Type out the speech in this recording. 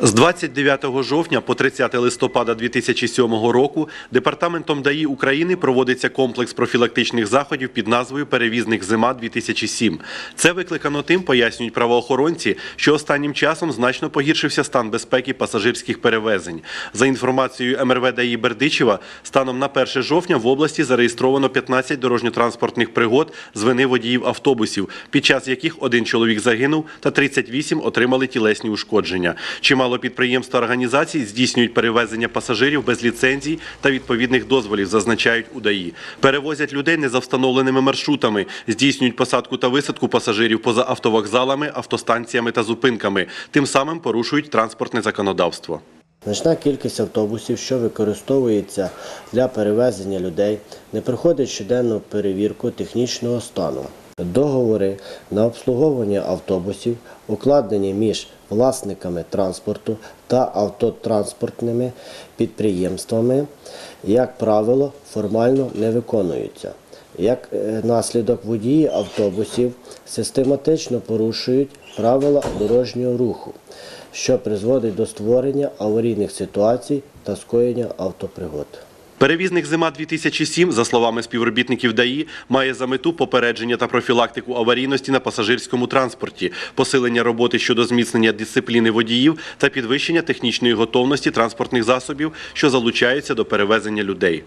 З 29 жовтня по 30 листопада 2007 року Департаментом ДАІ України проводиться комплекс профілактичних заходів під назвою «Перевізник зима-2007». Це викликано тим, пояснюють правоохоронці, що останнім часом значно погіршився стан безпеки пасажирських перевезень. За інформацією МРВ ДАІ Бердичева, станом на 1 жовтня в області зареєстровано 15 дорожньо-транспортних пригод з вини водіїв автобусів, під час яких один чоловік загинув та 38 отримали тілесні ушкодження. Чимало підприємств та організацій здійснюють перевезення пасажирів без ліцензій та відповідних дозволів, зазначають у ДАІ. Перевозять людей не за встановленими маршрутами, здійснюють посадку та висадку пасажирів поза автовокзалами, автостанціями та зупинками. Тим самим порушують транспортне законодавство. Значна кількість автобусів, що використовується для перевезення людей, не проходить щоденну перевірку технічного стану. Договори на обслуговування автобусів укладені між власниками транспорту та автотранспортними підприємствами, як правило, формально не виконуються. Як е, наслідок водії автобусів систематично порушують правила дорожнього руху, що призводить до створення аварійних ситуацій та скоєння автопригод. Перевізник зима 2007 за словами співробітників ДАІ, має за мету попередження та профілактику аварійності на пасажирському транспорті, посилення роботи щодо зміцнення дисципліни водіїв та підвищення технічної готовності транспортних засобів, що залучаються до перевезення людей.